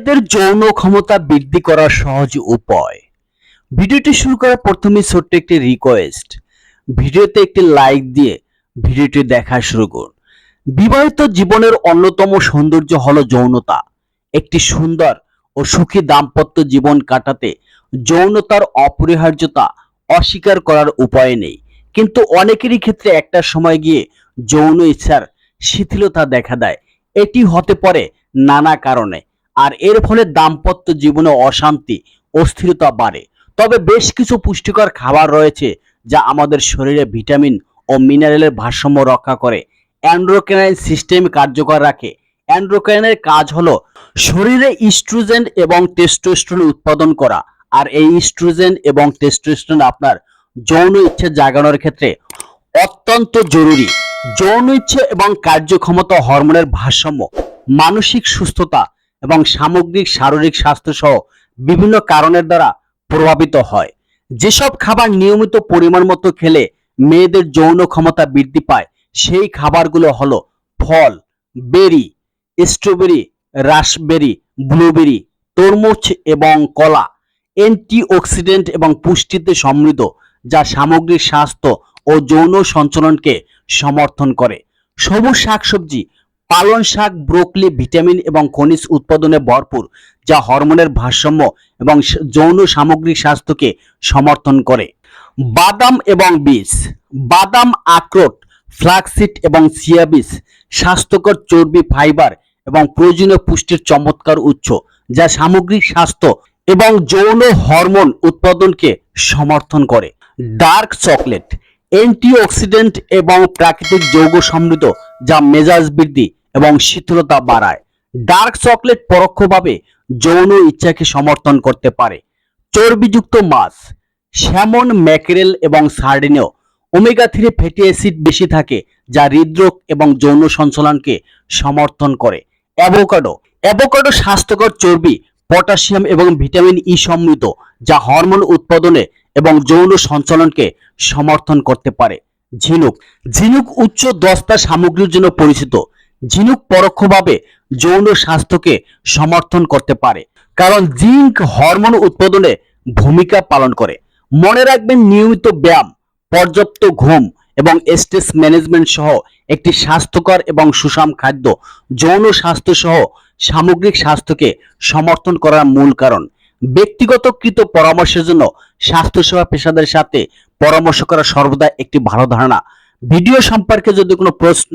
মেয়েদের যৌন ক্ষমতা বৃদ্ধি করার সহজ উপায়। ভিডিওটি শুরু করার প্রথমে ছোট্ট একটি রিকোয়েস্ট ভিডিওতে একটি লাইক দিয়ে ভিডিওটি দেখা শুরু করুন। বিবাহিত জীবনের অন্যতম সৌন্দর্য হলো যৌনতা। একটি সুন্দর ও সুখী দাম্পত্য জীবন কাটাতে যৌনতার অপরিহার্যতা অস্বীকার করার উপায় নেই। কিন্তু অনেকেরই ক্ষেত্রে একটা সময় গিয়ে যৌন ইচ্ছার শিথিলতা দেখা দেয়। এটি হতে পারে নানা কারণে। আর এর ফলে দাম্পত্য জীবনে অশান্তি, অস্থিরতা বাড়ে। তবে বেশ কিছু পুষ্টিকর খাবার রয়েছে যা আমাদের শরীরে ভিটামিন ও মিনারেলের ভারসাম্য রক্ষা করে। অ্যান্ড্রোকেনাইন সিস্টেম কার্যকর রাখে। অ্যান্ড্রোকেনাইনের কাজ হলো শরীরে ইস্ট্রোজেন এবং টেস্টোস্টেরন উৎপাদন করা। আর এই ইস্ট্রোজেন এবং টেস্টোস্টেরন আপনার যৌন ইচ্ছে জাগানোর ক্ষেত্রে অত্যন্ত জরুরি। যৌন ইচ্ছে এবং কার্যক্ষমতা হরমোনের ভারসাম্য, মানসিক সুস্থতা এবং সামগ্রিক, শারীরিক স্বাস্থ্য সহ বিভিন্ন কারণের দ্বারা প্রভাবিত হয়। যেসব খাবার নিয়মিত পরিমাণ মতো খেলে মেয়েদের যৌন ক্ষমতা বৃদ্ধি পায়, সেই খাবারগুলো হলো ফল, বেরি, স্ট্রবেরি, রাসবেরি, ব্লুবেরি, তরমুজ এবং কলা, অ্যান্টিঅক্সিডেন্ট এবং পুষ্টিতে সমৃদ্ধ, যা সামগ্রিক স্বাস্থ্য ও যৌন সঞ্চালনকে সমর্থন করে। সবুজ শাকসবজি পালন শাক, ব্রোকলি, ভিটামিন এবং খনিজ উৎপাদনে ভরপুর, যা হরমোনের ভারসাম্য এবং যৌন সামগ্রিক স্বাস্থ্যকে সমর্থন করে। বাদাম এবং বীজ। বাদাম, আখরোট, ফ্লাক্সিড এবং চিয়া বীজ স্বাস্থ্যকর চর্বি, ফাইবার এবং প্রয়োজনীয় পুষ্টির চমৎকার উৎস, যা সামগ্রিক স্বাস্থ্য এবং যৌন হরমোন উৎপাদনকে সমর্থন করে। ডার্ক চকলেট, অ্যান্টিঅক্সিডেন্ট এবং প্রাকৃতিক যৌগ সমৃদ্ধ, যা মেজাজ বৃদ্ধি এবং শীতলতা বাড়ায়। ডার্ক চকলেট পরোক্ষভাবে যৌন ইচ্ছাকে সমর্থন করতে পারে। চর্বিযুক্ত মাছ, স্যামন ম্যাকেরেল এবং সার্ডিনেও ওমেগা থ্রি ফ্যাটি অ্যাসিড বেশি থাকে, যা হৃদরোগ এবং যৌন সঞ্চালনকে সমর্থন করে। অ্যাভোকাডো অ্যাভোকাডো স্বাস্থ্যকর চর্বি পটাশিয়াম এবং ভিটামিন ই সমৃদ্ধ, যা হরমোন উৎপাদনে এবং যৌন সঞ্চালনকে সমর্থন করতে পারে। ঝিনুক ঝিনুক উচ্চ দস্তা সামগ্রীর জন্য পরিচিত। ঝিনুক পরোক্ষভাবে যৌন স্বাস্থ্যকে সমর্থন করতে পারে। কারণ জিঙ্ক হরমোন উৎপাদনে ভূমিকা পালন করে। মনে রাখবেন, নিয়মিত ব্যায়াম, পর্যাপ্ত ঘুম এবং স্ট্রেস ম্যানেজমেন্ট সহ একটি স্বাস্থ্যকর এবং সুষম খাদ্য যৌন স্বাস্থ্য সহ সামগ্রিক স্বাস্থ্যকে সমর্থন করার মূল কারণ। ব্যক্তিগত কৃত পরামর্শের জন্য স্বাস্থ্যসেবা পেশাদের সাথে পরামর্শ করা সর্বদা একটি ভালো ধারণা। ভিডিও সম্পর্কে যদি কোনো প্রশ্ন